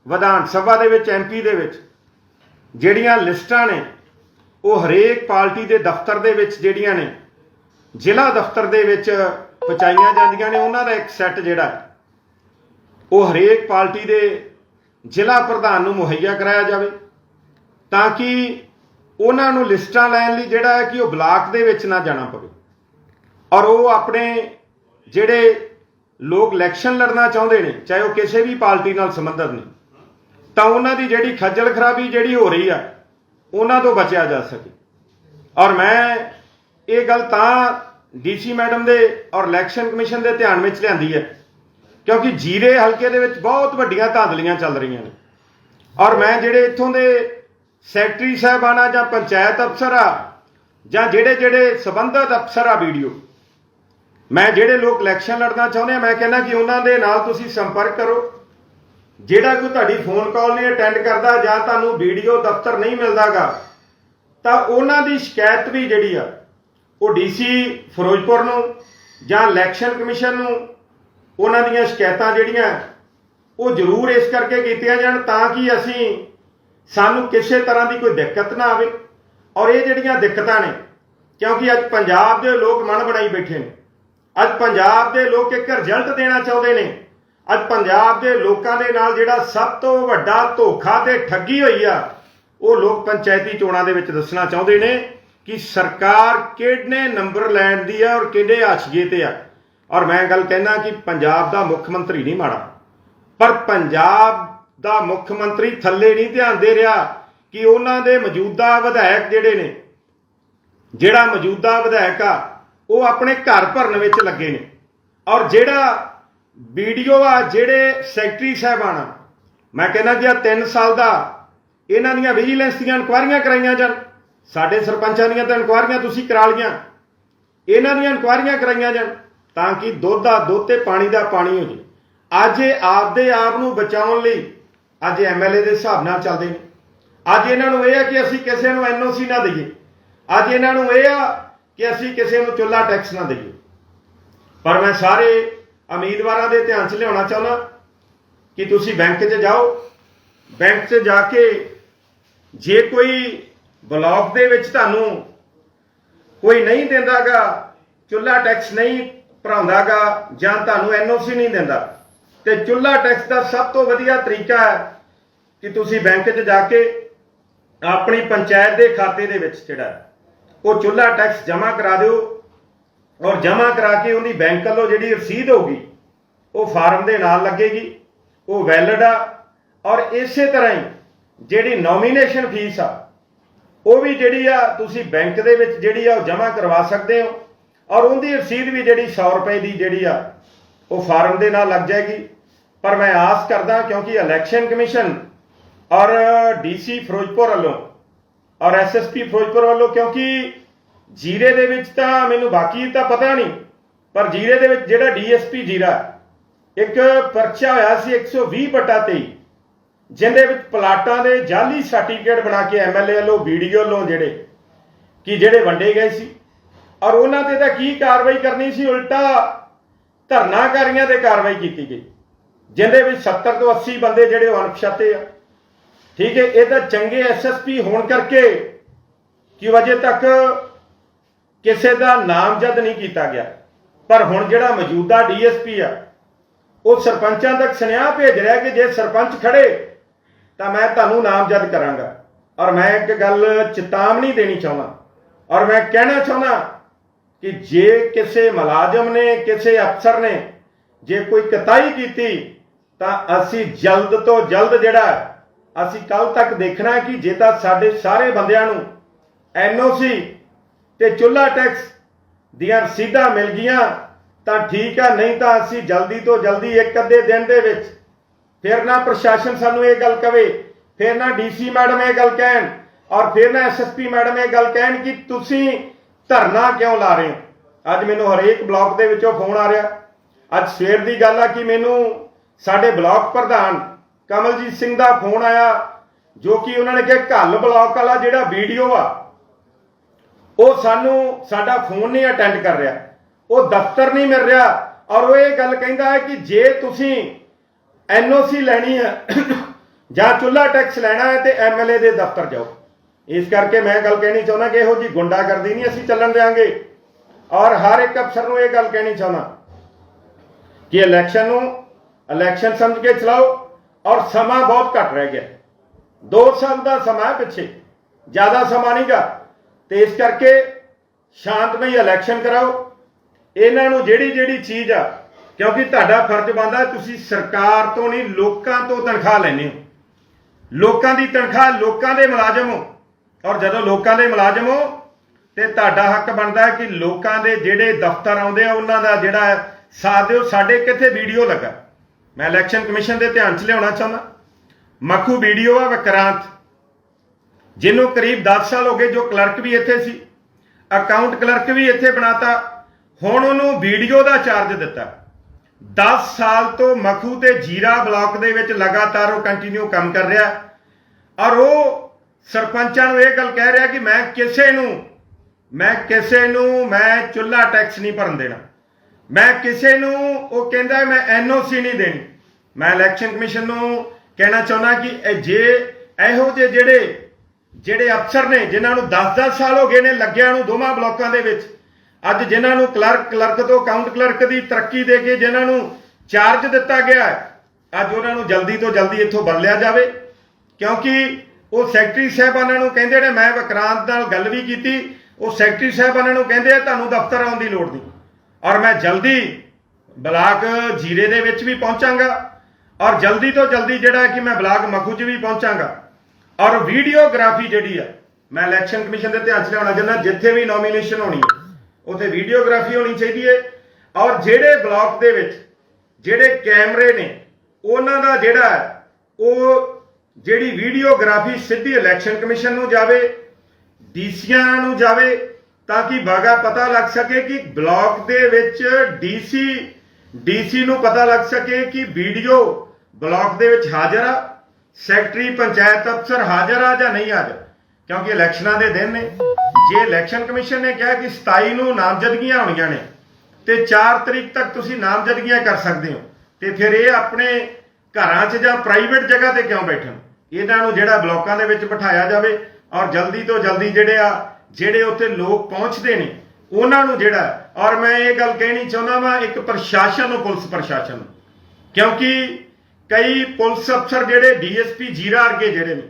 ਵਿਧਾਨ ਸਭਾ ਦੇ ਵਿੱਚ ਐਮਪੀ ਦੇ ਵਿੱਚ ਜਿਹੜੀਆਂ ਲਿਸਟਾਂ ਨੇ, ਉਹ ਹਰੇਕ ਪਾਰਟੀ ਦੇ ਦਫ਼ਤਰ ਦੇ ਵਿੱਚ ਜਿਹੜੀਆਂ ਨੇ, ਜ਼ਿਲ੍ਹਾ ਦਫ਼ਤਰ ਦੇ ਵਿੱਚ ਪਹੁੰਚਾਈਆਂ ਜਾਂਦੀਆਂ ਨੇ, ਉਹਨਾਂ ਦਾ ਇੱਕ ਸੈੱਟ ਜਿਹੜਾ ਉਹ ਹਰੇਕ ਪਾਰਟੀ ਦੇ ਜ਼ਿਲ੍ਹਾ ਪ੍ਰਧਾਨ ਨੂੰ ਮੁਹੱਈਆ ਕਰਾਇਆ ਜਾਵੇ, ਤਾਂ ਕਿ ਉਹਨਾਂ ਨੂੰ ਲਿਸਟਾਂ ਲੈਣ ਲਈ ਜਿਹੜਾ ਹੈ ਕਿ ਉਹ ਬਲਾਕ ਦੇ ਵਿੱਚ ਨਾ ਜਾਣਾ ਪਵੇ। ਔਰ ਉਹ ਆਪਣੇ ਜਿਹੜੇ ਲੋਕ ਇਲੈਕਸ਼ਨ ਲੜਨਾ ਚਾਹੁੰਦੇ ਨੇ, ਚਾਹੇ ਉਹ ਕਿਸੇ ਵੀ ਪਾਰਟੀ ਨਾਲ ਸੰਬੰਧਿਤ ਨੇ, ਤਾਂ ਉਹਨਾਂ ਦੀ ਜਿਹੜੀ ਖੱਜਲ ਖਰਾਬੀ ਜਿਹੜੀ ਹੋ ਰਹੀ ਆ, ਉਹਨਾਂ ਤੋਂ ਬਚਿਆ ਜਾ ਸਕੇ। ਔਰ ਮੈਂ ਇਹ ਗੱਲ ਤਾਂ ਡੀਸੀ ਮੈਡਮ ਦੇ ਔਰ ਇਲੈਕਸ਼ਨ ਕਮਿਸ਼ਨ ਦੇ ਧਿਆਨ ਵਿੱਚ ਲਿਆਂਦੀ ਹੈ। ਕਿਉਂਕਿ ਜੀਰੇ ਹਲਕੇ ਦੇ ਵਿੱਚ ਬਹੁਤ ਵੱਡੀਆਂ ਧਾਂਦਲੀਆਂ ਚੱਲ ਰਹੀਆਂ ਨੇ। ਔਰ ਮੈਂ ਜਿਹੜੇ ਇੱਥੋਂ ਦੇ ਸੈਕਟਰੀ ਸਾਹਿਬਾਨਾ ਜਾਂ ਪੰਚਾਇਤ ਅਫਸਰ ਆ ਜਾਂ ਜਿਹੜੇ ਜਿਹੜੇ ਸਬੰਧਤ ਅਫਸਰ ਆ ਵੀਡੀਓ, ਮੈਂ ਜਿਹੜੇ ਲੋਕ ਇਲੈਕਸ਼ਨ ਲੜਨਾ ਚਾਹੁੰਦੇ ਆ, ਮੈਂ ਕਹਿੰਦਾ ਕਿ ਉਹਨਾਂ ਦੇ ਨਾਲ ਤੁਸੀਂ ਸੰਪਰਕ ਕਰੋ। ਜਿਹੜਾ ਕੋਈ ਤੁਹਾਡੀ ਫੋਨ ਕਾਲ ਨਹੀਂ ਅਟੈਂਡ ਕਰਦਾ ਜਾਂ ਤੁਹਾਨੂੰ ਵੀਡੀਓ ਦਫ਼ਤਰ ਨਹੀਂ ਮਿਲਦਾਗਾ, ਤਾਂ ਉਹਨਾਂ ਦੀ ਸ਼ਿਕਾਇਤ ਵੀ ਜਿਹੜੀ ਆ ਉਹ ਡੀਸੀ ਫਿਰੋਜ਼ਪੁਰ ਨੂੰ ਜਾਂ ਇਲੈਕਸ਼ਨ ਕਮਿਸ਼ਨ ਨੂੰ ਉਹਨਾਂ ਦੀਆਂ ਸ਼ਿਕਾਇਤਾਂ ਜਿਹੜੀਆਂ, ਉਹ ਜ਼ਰੂਰ ਇਸ ਕਰਕੇ ਕੀਤੀਆਂ ਜਾਣ ਤਾਂ ਕਿ ਅਸੀਂ ਸਾਨੂੰ ਕਿਸੇ ਤਰ੍ਹਾਂ ਦੀ ਕੋਈ ਦਿੱਕਤ ਨਾ ਆਵੇ। ਔਰ ਇਹ ਜਿਹੜੀਆਂ ਦਿੱਕਤਾਂ ਨੇ, ਕਿਉਂਕਿ ਅੱਜ ਪੰਜਾਬ ਦੇ ਲੋਕ ਮਨ ਬਣਾਈ ਬੈਠੇ ਨੇ। ਅੱਜ ਪੰਜਾਬ ਦੇ ਲੋਕ ਇੱਕ ਰਿਜ਼ਲਟ ਦੇਣਾ ਚਾਹੁੰਦੇ ਨੇ। ਅੱਜ ਪੰਜਾਬ ਦੇ ਲੋਕਾਂ ਦੇ ਨਾਲ ਜਿਹੜਾ ਸਭ ਤੋਂ ਵੱਡਾ ਧੋਖਾ ਤੇ ਠੱਗੀ ਹੋਈ ਆ, ਉਹ ਲੋਕ ਪੰਚਾਇਤੀ ਚੋਣਾਂ ਦੇ ਵਿੱਚ ਦੱਸਣਾ ਚਾਹੁੰਦੇ ਨੇ। ਕਿ ਸਰਕਾਰ ਕਿਹੜੇ ਨੰਬਰ ਲੈਣ ਦੀ ਆ ਔਰ ਕਿਹੜੇ ਆਸ਼ੀਏ ਤੇ ਆ। ਔਰ ਮੈਂ ਗੱਲ ਕਹਿਣਾ ਕਿ ਪੰਜਾਬ ਦਾ ਮੁੱਖ ਮੰਤਰੀ ਨਹੀਂ ਮਾੜਾ। ਪਰ ਪੰਜਾਬ ਦਾ ਮੁੱਖ ਮੰਤਰੀ ਥੱਲੇ ਨਹੀਂ ਧਿਆਨ ਦੇ ਰਿਹਾ ਕਿ ਉਹਨਾਂ ਦੇ ਮੌਜੂਦਾ ਵਿਧਾਇਕ ਜਿਹੜੇ ਨੇ, ਜਿਹੜਾ ਮੌਜੂਦਾ ਵਿਧਾਇਕ ਆ, ਉਹ ਆਪਣੇ ਘਰ ਭਰਨ ਵਿੱਚ ਲੱਗੇ ਨੇ। ਔਰ ਜਿਹੜਾ ਵੀਡੀਓ ਆ, ਜਿਹੜੇ ਸੈਕਟਰੀ ਸਾਹਿਬਾਨ ਆ, ਮੈਂ ਕਹਿੰਦਾ ਜੀ ਆ 3 ਸਾਲ ਦਾ, ਇਹਨਾਂ ਦੀਆਂ ਵਿਜੀਲੈਂਸ ਦੀਆਂ ਇਨਕੁਆਇਰੀਆਂ ਕਰਾਈਆਂ ਜਾਣ। ਸਾਡੇ ਸਰਪੰਚਾਂ ਦੀਆਂ ਤਾਂ ਇਨਕੁਆਇਰੀਆਂ ਤੁਸੀਂ ਕਰਾ ਲੀਆਂ ਇਹਨਾਂ ਦੀਆਂ ਇਨਕੁਆਇਰੀਆਂ ਕਰਾਈਆਂ ਜਾਣ ਤਾਂ ਕਿ ਦੁੱਧ ਦਾ ਦੁੱਧ ਤੇ ਪਾਣੀ ਦਾ ਪਾਣੀ ਹੋ ਜੇ ਅੱਜ ਇਹ ਆਪਦੇ ਆਪ ਨੂੰ ਬਚਾਉਣ ਲਈ ਅੱਜ ਐਮਐਲਏ ਦੇ ਹਿਸਾਬ ਨਾਲ ਚੱਲਦੇ ਨੇ। ਅੱਜ ਇਹਨਾਂ ਨੂੰ ਇਹ ਆ ਕਿ ਅਸੀਂ ਕਿਸੇ ਨੂੰ ਐਨਓਸੀ ਨਾ ਦਈਏ। ਅੱਜ ਇਹਨਾਂ ਨੂੰ ਇਹ ਆ ਕਿ ਅਸੀਂ ਕਿਸੇ ਨੂੰ ਚੁੱਲਾ ਟੈਕਸ ਨਾ ਦਈਏ। ਪਰ ਮੈਂ ਸਾਰੇ ਉਮੀਦਵਾਰਾਂ ਦੇ ਧਿਆਨ 'ਚ ਲਿਆਉਣਾ ਚਾਹੁੰਦਾ ਕਿ ਤੁਸੀਂ ਬੈਂਕ 'ਚ ਜਾਓ। ਬੈਂਕ 'ਚ ਜਾ ਕੇ ਜੇ ਕੋਈ ਬਲਾਕ ਦੇ ਵਿੱਚ ਤੁਹਾਨੂੰ ਕੋਈ ਨਹੀਂ ਦਿੰਦਾਗਾ ਚੁੱਲਾ ਟੈਕਸ ਨਹੀਂ ਭਰਾਉਂਦਾਗਾ ਜਾਂ ਤੁਹਾਨੂੰ ਐਨਓਸੀ ਨਹੀਂ ਦਿੰਦਾ। ਤੇ ਚੁੱਲਾ ਟੈਕਸ ਦਾ ਸਭ ਤੋਂ ਵਧੀਆ ਤਰੀਕਾ ਹੈ ਕਿ ਤੁਸੀਂ ਬੈਂਕ 'ਚ ਜਾ ਕੇ ਆਪਣੀ ਪੰਚਾਇਤ ਦੇ ਖਾਤੇ ਦੇ ਵਿੱਚ ਜਿਹੜਾ ਉਹ ਚੁੱਲਾ ਟੈਕਸ ਜਮ੍ਹਾਂ ਕਰਾ ਦਿਓ ਔਰ ਜਮ੍ਹਾਂ ਕਰਾ ਕੇ ਉਹਦੀ ਬੈਂਕ ਵੱਲੋਂ ਜਿਹੜੀ ਰਸੀਦ ਹੋਊਗੀ, ਉਹ ਫਾਰਮ ਦੇ ਨਾਲ ਲੱਗੇਗੀ, ਉਹ ਵੈਲਿਡ ਆ ਔਰ ਇਸੇ ਤਰ੍ਹਾਂ ਹੀ ਜਿਹੜੀ ਨੋਮੀਨੇਸ਼ਨ ਫੀਸ ਆ ਉਹ ਵੀ ਜਿਹੜੀ ਆ ਤੁਸੀਂ ਬੈਂਕ ਦੇ ਵਿੱਚ ਜਿਹੜੀ ਆ ਉਹ ਜਮ੍ਹਾਂ ਕਰਵਾ ਸਕਦੇ ਹੋ। ਔਰ ਉਹਦੀ ਰਸੀਦ ਵੀ ਜਿਹੜੀ 100 ਰੁਪਏ ਦੀ ਜਿਹੜੀ ਆ, ਉਹ ਫਾਰਮ ਦੇ ਨਾਲ ਲੱਗ ਜਾਏਗੀ। ਪਰ ਮੈਂ ਆਸ ਕਰਦਾ ਕਿਉਂਕਿ ਇਲੈਕਸ਼ਨ ਕਮਿਸ਼ਨ ਔਰ ਡੀਸੀ ਫਿਰੋਜ਼ਪੁਰ ਵੱਲੋਂ ਔਰ ਐਸਐਸਪੀ ਫਿਰੋਜ਼ਪੁਰ ਵੱਲੋਂ ਕਿਉਂਕਿ ਜੀਰੇ ਦੇ ਵਿੱਚ ਤਾਂ ਮੈਨੂੰ ਬਾਕੀ ਤਾਂ ਪਤਾ ਨਹੀਂ, ਪਰ ਜੀਰੇ ਦੇ ਵਿੱਚ ਜਿਹੜਾ ਡੀਐਸਪੀ ਜੀਰਾ, ਇੱਕ ਪਰਚਾ ਹੋਇਆ ਸੀ 120 ਬਟਾ 23 ਜਿੰਦੇ ਵਿੱਚ ਪਲਾਟਾਂ ਦੇ ਜਾਲੀ ਸਰਟੀਫਿਕੇਟ ਬਣਾ ਕੇ ਐਮਐਲਏ ਵੱਲੋਂ ਵੀਡੀਓ ਵੱਲੋਂ ਜਿਹੜੇ ਕਿ ਜਿਹੜੇ ਵੰਡੇ ਗਏ ਸੀ। ਔਰ ਉਹਨਾਂ ਤੇ ਤਾਂ ਕੀ ਕਾਰਵਾਈ ਕਰਨੀ ਸੀ? ਉਲਟਾ ਧਰਨਾਕਾਰੀਆਂ ਤੇ ਕਾਰਵਾਈ ਕੀਤੀ ਗਈ। ਜਿੰਦੇ ਵਿੱਚ 70 ਤੋਂ 80 ਬੰਦੇ ਜਿਹੜੇ ਉਹ ਅਣਪਛਾਤੇ ਆ। ਠੀਕ ਹੈ, ਇਹ ਤਾਂ ਚੰਗੇ ਐਸਐਸਪੀ ਹੋਣ ਕਰਕੇ ਕਿ ਅਜੇ ਤੱਕ ਕਿਸੇ ਦਾ ਨਾਮਜ਼ਦ ਨਹੀਂ ਕੀਤਾ ਗਿਆ। ਪਰ ਹੁਣ ਜਿਹੜਾ ਮੌਜੂਦਾ ਡੀਐਸਪੀ ਆ, ਉਹ ਸਰਪੰਚਾਂ ਤੱਕ ਸੁਨੇਹਾ ਭੇਜ ਰਿਹਾ ਕਿ ਜੇ ਸਰਪੰਚ ਖੜੇ ਤਾਂ ਮੈਂ ਤੁਹਾਨੂੰ ਨਾਮਜ਼ਦ ਕਰਾਂਗਾ। ਔਰ ਮੈਂ ਇੱਕ ਗੱਲ ਚੇਤਾਵਨੀ ਦੇਣੀ ਚਾਹੁੰਦਾ। ਔਰ ਮੈਂ ਕਹਿਣਾ ਚਾਹੁੰਦਾ ਕਿ ਜੇ ਕਿਸੇ ਮੁਲਾਜ਼ਮ ਨੇ, ਕਿਸੇ ਅਫਸਰ ਨੇ ਜੇ ਕੋਈ ਕਤਾਈ ਕੀਤੀ, ਤਾਂ ਅਸੀਂ ਜਲਦ ਤੋਂ ਜਲਦ ਜਿਹੜਾ ਅਸੀਂ ਕੱਲ ਤੱਕ ਦੇਖਣਾ ਕਿ ਜੇ ਤਾਂ ਸਾਡੇ ਸਾਰੇ ਬੰਦਿਆਂ ਨੂੰ ਐਨਓਸੀ ਤੇ ਚੁੱਲਾ ਟੈਕਸ ਦੀਆਂ ਰਸੀਦਾਂ ਮਿਲ ਗਈਆਂ, ਤਾਂ ਠੀਕ ਆ ਨਹੀਂ ਤਾਂ ਅਸੀਂ ਜਲਦੀ ਤੋਂ ਜਲਦੀ ਇੱਕ ਅੱਧੇ ਦਿਨ ਦੇ ਵਿੱਚ ਫਿਰ ਨਾ ਪ੍ਰਸ਼ਾਸਨ ਸਾਨੂੰ ਇਹ ਗੱਲ ਕਵੇ, ਫਿਰ ਨਾ ਡੀਸੀ ਮੈਡਮ ਇਹ ਗੱਲ ਕਹਿਣ, ਔਰ ਫਿਰ ਨਾ ਐਸਐਸਪੀ ਮੈਡਮ ਇਹ ਗੱਲ ਕਹਿਣ ਕਿ ਤੁਸੀਂ ਧਰਨਾ ਕਿਉਂ ਲਾ ਰਹੇ ਹੋ? ਅੱਜ ਮੈਨੂੰ ਹਰੇਕ ਬਲਾਕ ਦੇ ਵਿੱਚੋਂ ਫੋਨ ਆ ਰਿਹਾ। ਅੱਜ ਸਵੇਰ ਦੀ ਗੱਲ ਆ ਕਿ ਮੈਨੂੰ ਸਾਡੇ ਬਲਾਕ ਪ੍ਰਧਾਨ ਕਮਲਜੀਤ ਸਿੰਘ ਦਾ ਫੋਨ ਆਇਆ, ਜੋ ਕਿ ਉਹਨਾਂ ਨੇ ਕਿਹਾ ਘੱਲ ਬਲਾਕ ਵਾਲਾ ਜਿਹੜਾ ਵੀਡੀਓ ਆ, ਉਹ ਸਾਨੂੰ ਸਾਡਾ ਫੋਨ ਨਹੀਂ ਅਟੈਂਡ ਕਰ ਰਿਹਾ। ਉਹ ਦਫ਼ਤਰ ਨਹੀਂ ਮਿਲ ਰਿਹਾ, ਔਰ ਉਹ ਇਹ ਗੱਲ ਕਹਿੰਦਾ ਹੈ ਕਿ ਜੇ ਤੁਸੀਂ ਐਨਓਸੀ ਲੈਣੀ ਹੈ ਜਾਂ ਚੁੱਲਾ ਟੈਕਸ ਲੈਣਾ ਹੈ ਤੇ ਐਮਐਲਏ ਦੇ ਦਫ਼ਤਰ ਜਾਓ। ਇਸ ਕਰਕੇ ਮੈਂ ਗੱਲ ਕਹਿਣੀ ਚਾਹੁੰਦਾ ਕਿ ਇਹੋ ਜੀ ਗੁੰਡਾਗਰਦੀ ਨਹੀਂ ਅਸੀਂ ਚੱਲਣ ਦੇਵਾਂਗੇ ਔਰ ਹਰ ਇੱਕ ਅਫਸਰ ਨੂੰ ਇਹ ਗੱਲ ਕਹਿਣੀ ਚਾਹੁੰਦਾ ਕਿ ਇਲੈਕਸ਼ਨ ਨੂੰ ਇਲੈਕਸ਼ਨ ਸਮਝ ਕੇ ਚਲਾਓ ਔਰ ਸਮਾਂ ਬਹੁਤ ਘੱਟ ਰਹਿ ਗਿਆ। 2 ਸਾਲ ਦਾ ਸਮਾਂ ਪਿੱਛੇ, ਜ਼ਿਆਦਾ ਸਮਾਂ ਨਹੀਂਗਾ ਤੇ ਇਸ ਕਰਕੇ ਸ਼ਾਂਤਮਈ ਇਲੈਕਸ਼ਨ ਕਰਾਓ। ਇਹਨਾਂ ਨੂੰ ਜਿਹੜੀ ਜਿਹੜੀ ਚੀਜ਼ ਆ ਕਿਉਂਕਿ ਤੁਹਾਡਾ ਫਰਜ਼ ਬਣਦਾ ਤੁਸੀਂ ਸਰਕਾਰ ਤੋਂ ਨਹੀਂ, ਲੋਕਾਂ ਤੋਂ ਤਨਖਾਹ ਲੈਣੀ ਹੋ। ਲੋਕਾਂ ਦੀ ਤਨਖਾਹ ਲੋਕਾਂ ਦੇ ਮੁਲਾਜ਼ਮ ਹੋ। ਔਰ ਜਦੋਂ ਲੋਕਾਂ ਦੇ ਮੁਲਾਜ਼ਮ ਹੋ, ਤੇ ਤੁਹਾਡਾ ਹੱਕ ਬਣਦਾ ਹੈ ਕਿ ਲੋਕਾਂ ਦੇ ਜਿਹੜੇ ਦਫ਼ਤਰ ਆਉਂਦੇ ਆ, ਉਹਨਾਂ ਦਾ ਜਿਹੜਾ ਸਾਥ ਦਿਓ। ਸਾਡੇ ਕਿੱਥੇ ਵੀਡੀਓ ਲੱਗਾ? ਮੈਂ ਇਲੈਕਸ਼ਨ ਕਮਿਸ਼ਨ ਦੇ ਧਿਆਨ 'ਚ ਲਿਆਉਣਾ ਚਾਹੁੰਦਾ। ਮੱਖੂ ਵੀਡੀਓ ਆ ਵਿਕਰਾਂਤ। ਜਿਹਨੂੰ ਕਰੀਬ 10 ਸਾਲ ਹੋ ਗਏ ਜੋ ਕਲਰਕ ਵੀ ਇੱਥੇ ਸੀ, ਅਕਾਊਂਟ ਕਲਰਕ ਵੀ ਇੱਥੇ ਬਣਾਤਾ। ਹੁਣ ਉਹਨੂੰ ਵੀਡੀਓ ਦਾ ਚਾਰਜ ਦਿੱਤਾ। 10 ਸਾਲ ਤੋਂ ਮਖੂ ਤੇ ਜੀਰਾ ਬਲਾਕ ਦੇ ਵਿੱਚ ਲਗਾਤਾਰ ਉਹ ਕੰਟੀਨਿਊ ਕੰਮ ਕਰ ਰਿਹਾ। ਔਰ ਉਹ ਸਰਪੰਚਾਂ ਨੂੰ ਇਹ ਗੱਲ ਕਹਿ ਰਿਹਾ ਕਿ ਮੈਂ ਕਿਸੇ ਨੂੰ, ਮੈਂ ਕਿਸੇ ਨੂੰ, ਮੈਂ ਚੁੱਲ੍ਹਾ ਟੈਕਸ ਨਹੀਂ ਭਰਨ ਦੇਣਾ। ਮੈਂ ਕਿਸੇ ਨੂੰ, ਉਹ ਕਹਿੰਦਾ ਮੈਂ ਐਨਓਸੀ ਨਹੀਂ ਦੇਣੀ। ਮੈਂ ਇਲੈਕਸ਼ਨ ਕਮਿਸ਼ਨ ਨੂੰ ਕਹਿਣਾ ਚਾਹੁੰਦਾ ਕਿ ਜੇ ਇਹੋ ਜਿਹੇ ਜਿਹੜੇ ਜਿਹੜੇ ਅਫਸਰ ਨੇ, ਜਿਨ੍ਹਾਂ ਨੂੰ 10-10 ਸਾਲ ਹੋ ਗਏ ਨੇ ਲੱਗਿਆਂ ਨੂੰ ਦੋਵਾਂ ਬਲਾਕਾਂ ਦੇ ਵਿੱਚ ਅੱਜ ਜਿਨ੍ਹਾਂ ਨੂੰ ਕਲਰਕ ਕਲਰਕ ਤੋਂ ਅਕਾਊਂਟ ਕਲਰਕ ਦੀ ਤਰੱਕੀ ਦੇ ਕੇ ਜਿਨ੍ਹਾਂ ਨੂੰ ਚਾਰਜ ਦਿੱਤਾ ਗਿਆ ਅੱਜ ਉਹਨਾਂ ਨੂੰ ਜਲਦੀ ਤੋਂ ਜਲਦੀ ਇੱਥੋਂ ਬਦਲਿਆ ਜਾਵੇ। ਕਿਉਂਕਿ ਉਹ ਸੈਕਟਰੀ ਸਾਹਿਬਾਨਾਂ ਨੂੰ ਕਹਿੰਦੇ ਨੇ, ਮੈਂ ਵਿਕਰਾਂਤ ਨਾਲ ਗੱਲ ਵੀ ਕੀਤੀ, ਉਹ ਸੈਕਟਰੀ ਸਾਹਿਬਾਨਾਂ ਨੂੰ ਕਹਿੰਦੇ ਆ, ਤੁਹਾਨੂੰ ਦਫ਼ਤਰ ਆਉਣ ਦੀ ਲੋੜ ਨਹੀਂ। ਔਰ ਮੈਂ ਜਲਦੀ ਬਲਾਕ ਜੀਰੇ ਦੇ ਵਿੱਚ ਵੀ ਪਹੁੰਚਾਂਗਾ ਔਰ ਜਲਦੀ ਤੋਂ ਜਲਦੀ ਜਿਹੜਾ ਕਿ ਮੈਂ ਬਲਾਕ ਮਖੂ 'ਚ ਵੀ ਪਹੁੰਚਾਂਗਾ। ਔਰ ਵੀਡੀਓਗ੍ਰਾਫੀ ਜਿਹੜੀ ਆ, ਮੈਂ ਇਲੈਕਸ਼ਨ ਕਮਿਸ਼ਨ ਦੇ ਧਿਆਨ 'ਚ ਲਿਆਉਣਾ ਚਾਹੁੰਦਾ, ਜਿੱਥੇ ਵੀ ਨੋਮੀਨੇਸ਼ਨ ਹੋਣੀ ਹੈ ਉੱਥੇ ਵੀਡੀਓਗ੍ਰਾਫੀ ਹੋਣੀ ਚਾਹੀਦੀ ਹੈ। ਔਰ ਜਿਹੜੇ ਬਲਾਕ ਦੇ ਵਿੱਚ ਜਿਹੜੇ ਕੈਮਰੇ ਨੇ, ਉਹਨਾਂ ਦਾ ਜਿਹੜਾ ਉਹ ਜਿਹੜੀ ਵੀਡੀਓਗ੍ਰਾਫੀ ਸਿੱਧੀ ਇਲੈਕਸ਼ਨ ਕਮਿਸ਼ਨ ਨੂੰ ਜਾਵੇ, ਡੀਸੀਆਂ ਨੂੰ ਜਾਵੇ, ਤਾਂ ਕਿ ਬਾਗਾ ਪਤਾ ਲੱਗ ਸਕੇ ਕਿ ਬਲਾਕ ਦੇ ਵਿੱਚ ਡੀਸੀ ਡੀਸੀ ਨੂੰ ਪਤਾ ਲੱਗ ਸਕੇ ਕਿ ਵੀਡੀਓ ਬਲਾਕ ਦੇ ਵਿੱਚ ਹਾਜ਼ਰ ਆ, ਸੈਕਟਰੀ, ਪੰਚਾਇਤ ਅਫਸਰ ਹਾਜ਼ਰ ਆ ਜਾਂ ਨਹੀਂ ਹਾਜ਼ਰ, ਕਿਉਂਕਿ ਇਲੈਕਸ਼ਨਾਂ ਦੇ ਦਿਨ ਨੇ। ਜੇ ਇਲੈਕਸ਼ਨ ਕਮਿਸ਼ਨ ਨੇ ਕਿਹਾ ਕਿ 27 ਨੂੰ ਨਾਮਜ਼ਦਗੀਆਂ ਹੋਣੀਆਂ ਨੇ, ਤੇ 4 ਤਰੀਕ ਤੱਕ ਤੁਸੀਂ ਨਾਮਜ਼ਦਗੀਆਂ ਕਰ ਸਕਦੇ ਹੋ, ਤੇ ਫਿਰ ਇਹ ਆਪਣੇ ਘਰਾਂ 'ਚ ਜਾਂ ਪ੍ਰਾਈਵੇਟ ਜਗ੍ਹਾ ਤੇ ਕਿਉਂ ਬੈਠਣ? ਇਹਨਾਂ ਨੂੰ ਜਿਹੜਾ ਬਲਾਕਾਂ ਦੇ ਵਿੱਚ ਬਿਠਾਇਆ ਜਾਵੇ ਔਰ ਜਲਦੀ ਤੋਂ ਜਲਦੀ ਜਿਹੜੇ ਆ, ਜਿਹੜੇ ਉੱਥੇ ਲੋਕ ਪਹੁੰਚਦੇ ਨੇ, ਉਹਨਾਂ ਨੂੰ ਜਿਹੜਾ, ਔਰ ਮੈਂ ਇਹ ਗੱਲ ਕਹਿਣੀ ਚਾਹੁੰਦਾ ਵਾਂ, ਇੱਕ ਪ੍ਰਸ਼ਾਸਨ ਨੂੰ, ਪੁਲਿਸ ਪ੍ਰਸ਼ਾਸਨ ਨੂੰ। ਕਿਉਂਕਿ ਕਈ ਪੁਲਿਸ ਅਫਸਰ ਜਿਹੜੇ ਡੀਐਸਪੀ ਜੀਰਾ ਅਰਗੇ ਜਿਹੜੇ ਨੇ,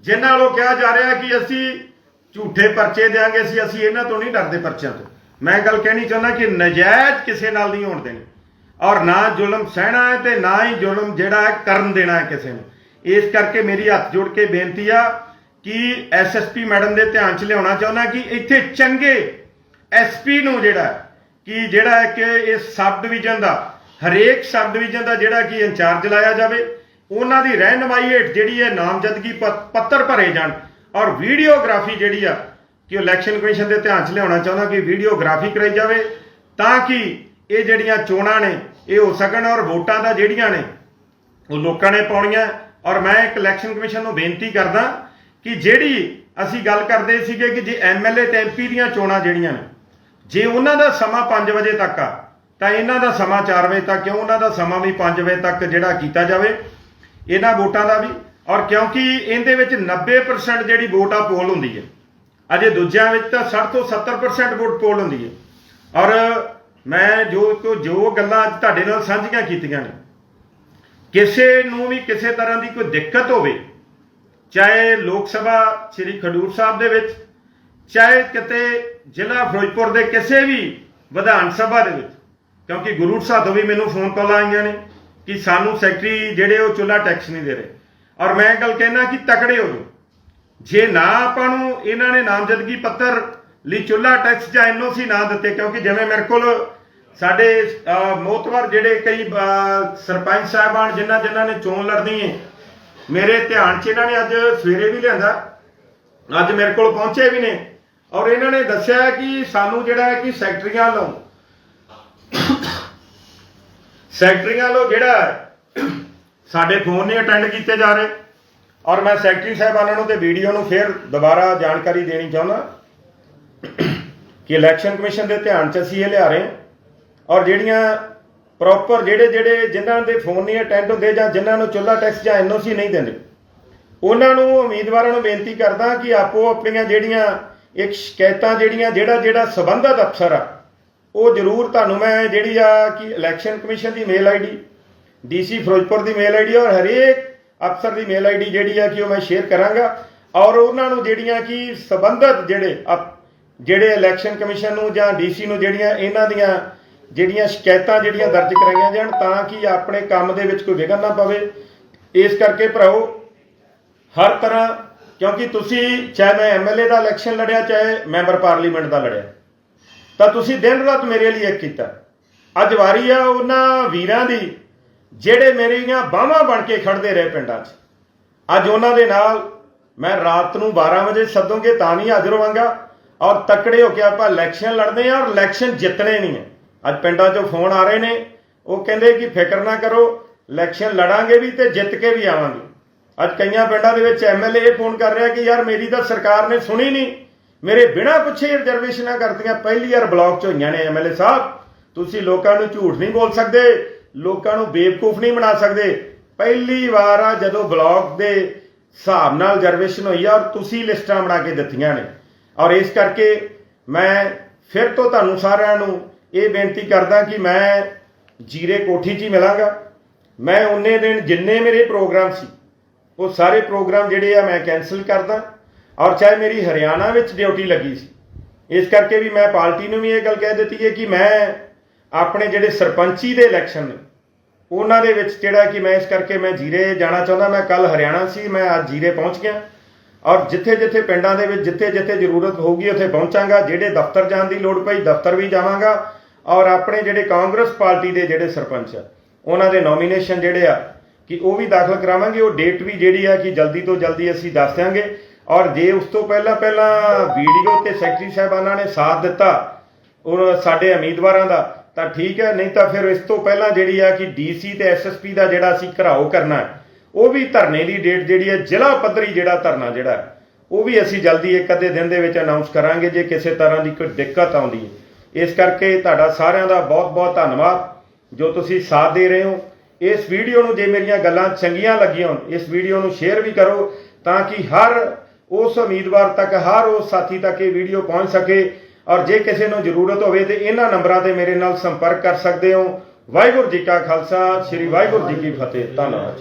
ਜਿਨ੍ਹਾਂ ਨੂੰ ਕਿਹਾ ਜਾ ਰਿਹਾ ਕਿ ਅਸੀਂ ਝੂਠੇ ਪਰਚੇ ਦੇਾਂਗੇ ਅਸੀਂ ਅਸੀਂ ਇਹਨਾਂ ਤੋਂ ਨਹੀਂ ਡਰਦੇ ਪਰਚਿਆਂ ਤੋਂ। ਮੈਂ ਗੱਲ ਕਹਿਣੀ ਚਾਹੁੰਦਾ ਕਿ ਨਜਾਇਜ਼ ਕਿਸੇ ਨਾਲ ਨਹੀਂ ਹੋਣ ਦੇਣੀ। ਔਰ ਨਾ ਜ਼ੁਲਮ ਸਹਿਣਾ ਹੈ ਤੇ ਨਾ ਹੀ ਜ਼ੁਲਮ ਜਿਹੜਾ ਹੈ ਕਰਨ ਦੇਣਾ ਹੈ ਕਿਸੇ ਨੂੰ। ਇਸ ਕਰਕੇ ਮੇਰੀ ਹੱਥ ਜੋੜ ਕੇ ਬੇਨਤੀ ਆ ਕਿ ਐਸਐਸਪੀ ਮੈਡਮ ਦੇ ਧਿਆਨ 'ਚ ਲਿਆਉਣਾ ਚਾਹੁੰਦਾ ਕਿ ਇੱਥੇ ਚੰਗੇ ਐਸਪੀ ਨੂੰ ਜਿਹੜਾ ਕਿ ਜਿਹੜਾ ਹੈ ਕਿ ਇਸ ਸਬ ਡਿਵੀਜ਼ਨ ਦਾ, ਹਰੇਕ ਸਬ ਡਿਵੀਜ਼ਨ ਦਾ ਜਿਹੜਾ ਕਿ ਇੰਚਾਰਜ ਲਾਇਆ ਜਾਵੇ, ਉਹਨਾਂ ਦੀ ਰਹਿਨਮਾਈ ਹੇਠ ਜਿਹੜੀ ਹੈ ਨਾਮਜ਼ਦਗੀ ਪੱਤਰ ਭਰੇ ਜਾਣ। ਔਰ ਵੀਡੀਓਗ੍ਰਾਫੀ ਜਿਹੜੀ ਆ, ਕਿ ਇਲੈਕਸ਼ਨ ਕਮਿਸ਼ਨ ਦੇ ਧਿਆਨ 'ਚ ਲਿਆਉਣਾ ਚਾਹੁੰਦਾ ਕਿ ਵੀਡੀਓਗ੍ਰਾਫੀ ਕਰਾਈ ਜਾਵੇ ਤਾਂ ਕਿ ਇਹ ਜਿਹੜੀਆਂ ਚੋਣਾਂ ਨੇ, ਇਹ ਹੋ ਸਕਣ ਔਰ ਵੋਟਾਂ ਦਾ ਜਿਹੜੀਆਂ ਨੇ, ਉਹ ਲੋਕਾਂ ਨੇ ਪਾਉਣੀਆਂ। ਔਰ ਮੈਂ ਇੱਕ ਇਲੈਕਸ਼ਨ ਕਮਿਸ਼ਨ ਨੂੰ ਬੇਨਤੀ ਕਰਦਾ ਕਿ ਜਿਹੜੀ ਅਸੀਂ ਗੱਲ ਕਰਦੇ ਸੀਗੇ ਕਿ ਜੇ ਐਮਐਲਏ ਤੇ ਐਮਪੀ ਦੀਆਂ ਚੋਣਾਂ ਜਿਹੜੀਆਂ ਨੇ, ਜੇ ਉਹਨਾਂ ਦਾ ਸਮਾਂ 5 ਵਜੇ ਤੱਕ ਆ, ਤਾਂ ਇਹਨਾਂ ਦਾ ਸਮਾਂ 4 ਵਜੇ ਤੱਕ, ਕਿਉਂ ਉਹਨਾਂ ਦਾ ਸਮਾਂ ਵੀ 5 ਵਜੇ ਤੱਕ ਜਿਹੜਾ ਕੀਤਾ ਜਾਵੇ, ਇਹਨਾਂ ਵੋਟਾਂ ਦਾ ਵੀ। ਔਰ ਕਿਉਂਕਿ ਇਹਦੇ ਵਿੱਚ 90% ਜਿਹੜੀ ਵੋਟ ਆ ਪੋਲ ਹੁੰਦੀ ਹੈ। ਅਜੇ ਦੂਜਿਆਂ ਵਿੱਚ ਤਾਂ 60 ਤੋਂ 70% ਵੋਟ ਪੋਲ ਹੁੰਦੀ ਹੈ। ਔਰ ਮੈਂ ਜੋ ਜੋ ਗੱਲਾਂ ਅੱਜ ਤੁਹਾਡੇ ਨਾਲ ਸਾਂਝੀਆਂ ਕੀਤੀਆਂ ਨੇ, ਕਿਸੇ ਨੂੰ ਵੀ ਕਿਸੇ ਤਰ੍ਹਾਂ ਦੀ ਕੋਈ ਦਿੱਕਤ ਹੋਵੇ, ਚਾਹੇ ਲੋਕ ਸਭਾ ਸ੍ਰੀ ਖਡੂਰ ਸਾਹਿਬ ਦੇ ਵਿੱਚ, ਚਾਹੇ ਕਿਤੇ ਜ਼ਿਲ੍ਹਾ ਫਿਰੋਜ਼ਪੁਰ ਦੇ ਕਿਸੇ ਵੀ ਵਿਧਾਨ ਸਭਾ ਦੇ ਵਿੱਚ, ਕਿਉਂਕਿ ਗੁਰੂ ਸਾਹਿਬ ਤੋਂ ਵੀ ਮੈਨੂੰ ਫੋਨ ਕਾਲ ਆਈਆਂ ਨੇ ਕਿ ਸਾਨੂੰ ਸੈਕਟਰੀ ਜਿਹੜੇ ਉਹ ਚੁੱਲਾ ਟੈਕਸ ਨਹੀਂ ਦੇ ਰਹੇ। ਔਰ ਮੈਂ ਇਹ ਗੱਲ ਕਹਿਣਾ ਕਿ ਤਕੜੇ ਹੋ ਜਾਓ। ਜੇ ਨਾ ਆਪਾਂ ਨੂੰ ਇਹਨਾਂ ਨੇ ਨਾਮਜ਼ਦਗੀ ਪੱਤਰ ਲਈ ਚੁੱਲਾ ਟੈਕਸ ਜਾਂ ਐਨਓਸੀ ਨਾ ਦਿੱਤੇ ਕਿਉਂਕਿ ਜਿਵੇਂ ਮੇਰੇ ਕੋਲ ਸਾਡੇ ਅਹ, ਜਿਹੜੇ ਕਈ ਸਰਪੰਚ ਸਾਹਿਬਾਨ ਜਿਨ੍ਹਾਂ ਜਿਨ੍ਹਾਂ ਨੇ ਚੋਣ ਲੜਨੀ ਹੈ ਮੇਰੇ ਧਿਆਨ 'ਚ ਇਹਨਾਂ ਨੇ ਅੱਜ ਸਵੇਰੇ ਵੀ ਲਿਆਂਦਾ ਅੱਜ ਮੇਰੇ ਕੋਲ ਪਹੁੰਚੇ ਵੀ ਨੇ ਔਰ ਇਹਨਾਂ ਨੇ ਦੱਸਿਆ ਕਿ ਸਾਨੂੰ ਜਿਹੜਾ ਹੈ ਕਿ ਸੈਕਟਰੀਆਂ ਲਓ ਸੈਕਟਰੀਆਂ ਵੱਲੋਂ ਜਿਹੜਾ ਸਾਡੇ ਫੋਨ ਨਹੀਂ ਅਟੈਂਡ ਕੀਤੇ ਜਾ ਰਹੇ। ਔਰ ਮੈਂ ਸੈਕਟਰੀ ਸਾਹਿਬਾਨਾਂ ਨੂੰ ਤੇ ਵੀਡੀਓ ਨੂੰ ਫਿਰ ਦੁਬਾਰਾ ਜਾਣਕਾਰੀ ਦੇਣੀ ਚਾਹੁੰਦਾ ਕਿ ਇਲੈਕਸ਼ਨ ਕਮਿਸ਼ਨ ਦੇ ਧਿਆਨ 'ਚ ਅਸੀਂ ਇਹ ਲਿਆ ਰਹੇ ਔਰ ਜਿਹੜੀਆਂ ਪ੍ਰੋਪਰ ਜਿਹੜੇ ਜਿਹੜੇ ਜਿਨ੍ਹਾਂ ਦੇ ਫੋਨ ਨਹੀਂ ਅਟੈਂਡ ਹੁੰਦੇ ਜਾਂ ਜਿਨ੍ਹਾਂ ਨੂੰ ਚੁੱਲਾ ਟੈਕਸ ਜਾਂ ਐਨਓਸੀ ਨਹੀਂ ਦਿੰਦੇ, ਉਹਨਾਂ ਨੂੰ ਉਮੀਦਵਾਰਾਂ ਨੂੰ ਬੇਨਤੀ ਕਰਦਾ ਕਿ ਆਪੋ ਆਪਣੀਆਂ ਜਿਹੜੀਆਂ ਇੱਕ ਸ਼ਿਕਾਇਤਾਂ ਜਿਹੜੀਆਂ ਜਿਹੜਾ ਜਿਹੜਾ ਸਬੰਧਤ ਅਫਸਰ ਆ, ਉਹ ਜ਼ਰੂਰ ਤੁਹਾਨੂੰ ਮੈਂ ਜਿਹੜੀ ਆ ਕਿ ਇਲੈਕਸ਼ਨ ਕਮਿਸ਼ਨ ਦੀ ਮੇਲ ਆਈਡੀ ਡੀਸੀ ਫਿਰੋਜ਼ਪੁਰ ਦੀ ਮੇਲ ਆਈਡੀ ਔਰ ਹਰੇਕ ਅਫਸਰ ਦੀ ਮੇਲ ਆਈਡੀ ਜਿਹੜੀ ਆ ਕਿ ਉਹ ਮੈਂ ਸ਼ੇਅਰ ਕਰਾਂਗਾ। ਔਰ ਉਹਨਾਂ ਨੂੰ ਜਿਹੜੀਆਂ ਕਿ ਸਬੰਧਤ ਜਿਹੜੇ ਅਪ- ਜਿਹੜੇ ਇਲੈਕਸ਼ਨ ਕਮਿਸ਼ਨ ਨੂੰ ਜਾਂ ਡੀਸੀ ਨੂੰ ਜਿਹੜੀਆਂ ਇਹਨਾਂ ਦੀਆਂ, ਜਿਹੜੀਆਂ ਸ਼ਿਕਾਇਤਾਂ ਜਿਹੜੀਆਂ ਦਰਜ ਕਰਾਈਆਂ ਜਾਣ ਤਾਂ ਕਿ ਆਪਣੇ ਕੰਮ ਦੇ ਵਿੱਚ ਕੋਈ ਵਿਘਨ ਨਾ ਪਵੇ। ਇਸ ਕਰਕੇ ਭਰਾਓ, ਹਰ ਤਰ੍ਹਾਂ, ਕਿਉਂਕਿ ਤੁਸੀਂ ਚਾਹੇ ਮੈਂ ਐਮਐਲਏ ਦਾ ਇਲੈਕਸ਼ਨ ਲੜਿਆ, ਚਾਹੇ ਮੈਂਬਰ ਪਾਰਲੀਮੈਂਟ ਦਾ ਲੜਿਆ, ਤਾਂ ਤੁਸੀਂ ਦਿਨ ਰਾਤ ਮੇਰੇ ਲਈ ਇੱਕ ਕੀਤਾ। ਅੱਜ ਵਾਰੀ ਆ ਉਹਨਾਂ ਵੀਰਾਂ ਦੀ ਜਿਹੜੇ ਮੇਰੀਆਂ ਬਾਹਾਂ ਬਣ ਕੇ ਖੜਦੇ ਰਹੇ ਪਿੰਡਾਂ 'ਚ। ਅੱਜ ਉਹਨਾਂ ਦੇ ਨਾਲ ਮੈਂ ਰਾਤ ਨੂੰ 12 ਵਜੇ ਸੱਦੂਗੇ ਤਾਂ ਵੀ ਹਾਜ਼ਰ ਹੋਵਾਂਗਾ। ਔਰ ਤਕੜੇ ਹੋ ਕੇ ਆਪਾਂ ਇਲੈਕਸ਼ਨ ਲੜਦੇ ਆ ਔਰ ਇਲੈਕਸ਼ਨ ਜਿੱਤਣੇ ਨਹੀਂ ਹੈ। ਅੱਜ ਪਿੰਡਾਂ 'ਚੋਂ ਫੋਨ ਆ ਰਹੇ ਨੇ। ਉਹ ਕਹਿੰਦੇ ਕਿ ਫਿਕਰ ਨਾ ਕਰੋ, ਇਲੈਕਸ਼ਨ ਲੜਾਂਗੇ ਵੀ ਤੇ ਜਿੱਤ ਕੇ ਵੀ ਆਵਾਂਗੇ। ਅੱਜ ਕਈਆਂ ਪਿੰਡਾਂ ਦੇ ਵਿੱਚ ਐਮਐਲਏ ਇਹ ਫੋਨ ਕਰ ਰਿਹਾ ਕਿ ਯਾਰ ਮੇਰੀ ਤਾਂ ਸਰਕਾਰ ਨੇ ਸੁਣੀ ਨਹੀਂ। ਮੇਰੇ ਬਿਨਾਂ ਪੁੱਛੇ ਰਿਜ਼ਰਵੇਸ਼ਨਾਂ ਕਰਤੀਆਂ ਪਹਿਲੀ ਵਾਰ ਬਲਾਕ 'ਚ ਹੋਈਆਂ ਨੇ ਐਮਐਲਏ ਸਾਹਿਬ। ਤੁਸੀਂ ਲੋਕਾਂ ਨੂੰ ਝੂਠ ਨਹੀਂ ਬੋਲ ਸਕਦੇ। ਲੋਕਾਂ ਨੂੰ ਬੇਵਕੂਫ ਨਹੀਂ ਬਣਾ ਸਕਦੇ। ਪਹਿਲੀ ਵਾਰ ਆ ਜਦੋਂ ਬਲਾਕ ਦੇ ਹਿਸਾਬ ਨਾਲ ਰਿਜ਼ਰਵੇਸ਼ਨ ਹੋਈ ਆ ਔਰ ਤੁਸੀਂ ਲਿਸਟਾਂ ਬਣਾ ਕੇ ਦਿੱਤੀਆਂ ਨੇ। ਔਰ ਇਸ ਕਰਕੇ ਮੈਂ ਫਿਰ ਤੋਂ ਤੁਹਾਨੂੰ ਸਾਰਿਆਂ ਨੂੰ ਇਹ ਬੇਨਤੀ ਕਰਦਾ ਕਿ ਮੈਂ ਜੀਰੇ ਕੋਠੀ 'ਚ ਹੀ ਮਿਲਾਂਗਾ। ਮੈਂ ਉਹਨੇ ਦਿਨ ਜਿੰਨੇ ਮੇਰੇ ਪ੍ਰੋਗਰਾਮ ਸੀ, ਉਹ ਸਾਰੇ ਪ੍ਰੋਗਰਾਮ ਜਿਹੜੇ ਆ ਮੈਂ ਕੈਨਸਲ ਕਰਦਾ ਔਰ ਚਾਹੇ ਮੇਰੀ ਹਰਿਆਣਾ ਵਿੱਚ ਡਿਊਟੀ ਲੱਗੀ ਸੀ। ਇਸ ਕਰਕੇ ਵੀ ਮੈਂ ਪਾਰਟੀ ਨੂੰ ਵੀ ਇਹ ਗੱਲ ਕਹਿ ਦਿੱਤੀ ਹੈ ਕਿ ਮੈਂ ਆਪਣੇ ਜਿਹੜੇ ਸਰਪੰਚੀ ਦੇ ਇਲੈਕਸ਼ਨ ਨੇ, ਉਹਨਾਂ ਦੇ ਵਿੱਚ ਜਿਹੜਾ ਕਿ ਮੈਂ ਇਸ ਕਰਕੇ ਮੈਂ ਜੀਰੇ ਜਾਣਾ ਚਾਹੁੰਦਾ, ਮੈਂ ਕੱਲ ਹਰਿਆਣਾ ਸੀ, ਮੈਂ ਅੱਜ ਜੀਰੇ ਪਹੁੰਚ ਗਿਆ। ਔਰ ਜਿੱਥੇ ਜਿੱਥੇ ਪਿੰਡਾਂ ਦੇ ਵਿੱਚ ਜਿੱਥੇ ਜਿੱਥੇ ਜ਼ਰੂਰਤ ਹੋਊਗੀ, ਉੱਥੇ ਪਹੁੰਚਾਂਗਾ, ਜਿਹੜੇ ਦਫ਼ਤਰ ਜਾਣ ਦੀ ਲੋੜ ਪਈ, ਦਫ਼ਤਰ ਵੀ ਜਾਵਾਂਗਾ। ਔਰ ਆਪਣੇ ਜਿਹੜੇ ਕਾਂਗਰਸ ਪਾਰਟੀ ਦੇ ਜਿਹੜੇ ਸਰਪੰਚ ਆ, ਉਹਨਾਂ ਦੇ ਨੋਮੀਨੇਸ਼ਨ ਜਿਹੜੇ ਆ, ਕਿ ਉਹ ਵੀ ਦਾਖਲ ਕਰਾਵਾਂਗੇ, ਉਹ ਡੇਟ ਵੀ ਜਿਹੜੀ ਆ ਕਿ ਜਲਦੀ ਤੋਂ ਜਲਦੀ ਅਸੀਂ ਦੱਸ ਦਿਆਂਗੇ। ਔਰ ਜੇ ਉਸ ਤੋਂ ਪਹਿਲਾਂ ਪਹਿਲਾਂ ਵੀਡੀਓ ਤੇ ਸੈਕਟਰੀ ਸਾਹਿਬਾਨਾਂ ਨੇ ਸਾਥ ਦਿੱਤਾ, ਉਹ ਸਾਡੇ ਉਮੀਦਵਾਰਾਂ ਦਾ ਤਾਂ ਠੀਕ ਹੈ, ਨਹੀਂ ਤਾਂ ਫਿਰ ਇਸ ਤੋਂ ਪਹਿਲਾਂ ਜਿਹੜੀ ਆ ਕਿ ਡੀਸੀ ਤੇ ਐਸਐਸਪੀ ਦਾ ਜਿਹੜਾ ਅਸੀਂ ਘਰਾਓ ਕਰਨਾ ਉਹ ਵੀ ਧਰਨੇ ਦੀ ਡੇਟ ਜਿਹੜੀ ਹੈ, ਜ਼ਿਲ੍ਹਾ ਪੱਧਰੀ ਜਿਹੜਾ ਧਰਨਾ ਜਿਹੜਾ ਉਹ ਵੀ ਅਸੀਂ ਜਲਦੀ ਇੱਕ ਅੱਧੇ ਦਿਨ ਦੇ ਵਿੱਚ ਅਨਾਉਂਸ ਕਰਾਂਗੇ ਜੇ ਕਿਸੇ ਤਰ੍ਹਾਂ ਦੀ ਕੋਈ ਦਿੱਕਤ ਆਉਂਦੀ ਹੈ। ਇਸ ਕਰਕੇ ਤੁਹਾਡਾ ਸਾਰਿਆਂ ਦਾ ਬਹੁਤ-ਬਹੁਤ ਧੰਨਵਾਦ, ਜੋ ਤੁਸੀਂ ਸਾਥ ਦੇ ਰਹੇ ਹੋ। ਇਸ ਵੀਡੀਓ ਨੂੰ ਜੇ ਮੇਰੀਆਂ ਗੱਲਾਂ ਚੰਗੀਆਂ ਲੱਗੀਆਂ ਹੋਣ, ਇਸ ਵੀਡੀਓ ਨੂੰ ਸ਼ੇਅਰ ਵੀ ਕਰੋ ਤਾਂ ਕਿ ਹਰ ਉਸ ਉਮੀਦਵਾਰ ਤੱਕ, ਹਰ ਉਸ ਸਾਥੀ ਤੱਕ ਇਹ ਵੀਡੀਓ ਪਹੁੰਚ ਸਕੇ। ਔਰ ਜੇ ਕਿਸੇ ਨੂੰ ਜ਼ਰੂਰਤ ਹੋਵੇ ਤੇ ਇਹਨਾਂ ਨੰਬਰਾਂ ਤੇ ਮੇਰੇ ਨਾਲ ਸੰਪਰਕ ਕਰ ਸਕਦੇ ਹੋ। ਵਾਹਿਗੁਰੂ ਜੀ ਕਾ ਖਾਲਸਾ, ਸ੍ਰੀ ਵਾਹਿਗੁਰੂ ਜੀ ਕੀ ਫਤਿਹ। ਧੰਨਵਾਦ।